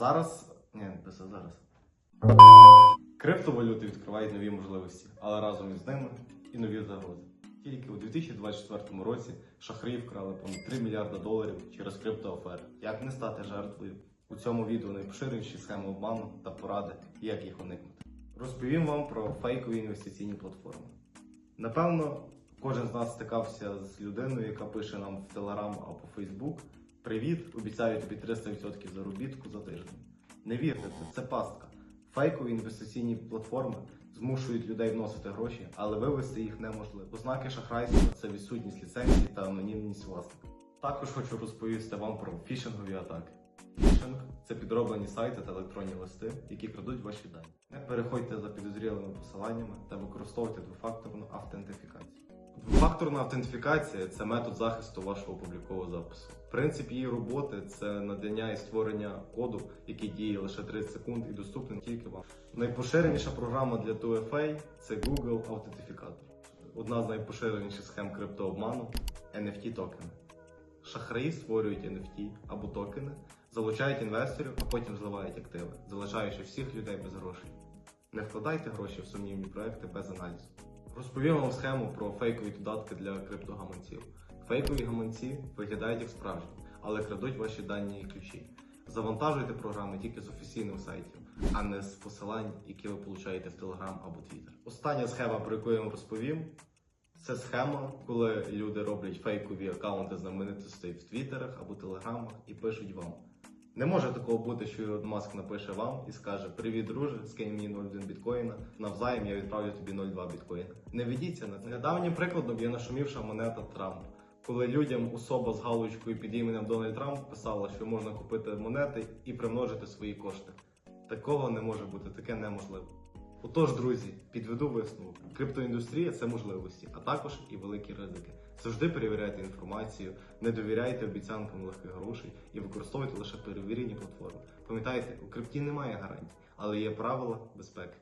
зараз. Ні, не зараз. Криптовалюти відкривають нові можливості, але разом із ними і нові загрози. Тільки у 2024 році шахраї вкрали понад 3 мільярда доларів через криптоафери. Як не стати жертвою? У цьому відео найпоширеніші схеми обману та поради, як їх уникнути. Розповім вам про фейкові інвестиційні платформи. Напевно, кожен з нас стикався з людиною, яка пише нам в Телеграм або Фейсбук: Привіт, обіцяю тобі 300% заробітку за тиждень. Не вірте, це, це пастка. Фейкові інвестиційні платформи змушують людей вносити гроші, але вивести їх неможливо. Ознаки шахрайства це відсутність ліцензії та анонімність власника. Також хочу розповісти вам про фішингові атаки. Фішинг це підроблені сайти та електронні листи, які крадуть ваші дані. Не переходьте за підозрілими посиланнями та використовуйте двофакторну автентифікацію. Двофакторна автентифікація це метод захисту вашого облікового запису. Принцип її роботи це надання і створення коду, який діє лише 30 секунд і доступний тільки вам. Найпоширеніша програма для 2FA – це Google Аутентифікатор. Одна з найпоширеніших схем криптообману NFT токени. Шахраї створюють NFT або токени, залучають інвесторів, а потім зливають активи, залишаючи всіх людей без грошей. Не вкладайте гроші в сумнівні проекти без аналізу. Розповім вам схему про фейкові додатки для криптогаманців. Фейкові гаманці виглядають як справжні, але крадуть ваші дані і ключі. Завантажуйте програми тільки з офіційних сайтів, а не з посилань, які ви получаєте в Telegram або Twitter. Остання схема, про яку я вам розповім, це схема, коли люди роблять фейкові аккаунти знаменитостей в Твіттерах або Телеграмах і пишуть вам. Не може такого бути, що Ілон Маск напише вам і скаже: Привіт, друже, скинь мені 0,1 біткоїна. Навзаєм я відправлю тобі 0,2 біткоїна. Не ведіться на це. Недавнім прикладом є нашумівша монета Трамп. Коли людям особа з галочкою під іменем Дональд Трамп писала, що можна купити монети і примножити свої кошти. Такого не може бути, таке неможливо. Отож, друзі, підведу висновок. Криптоіндустрія це можливості, а також і великі ризики. Завжди перевіряйте інформацію, не довіряйте обіцянкам легких грошей і використовуйте лише перевірені платформи. Пам'ятайте, у крипті немає гарантій, але є правила безпеки.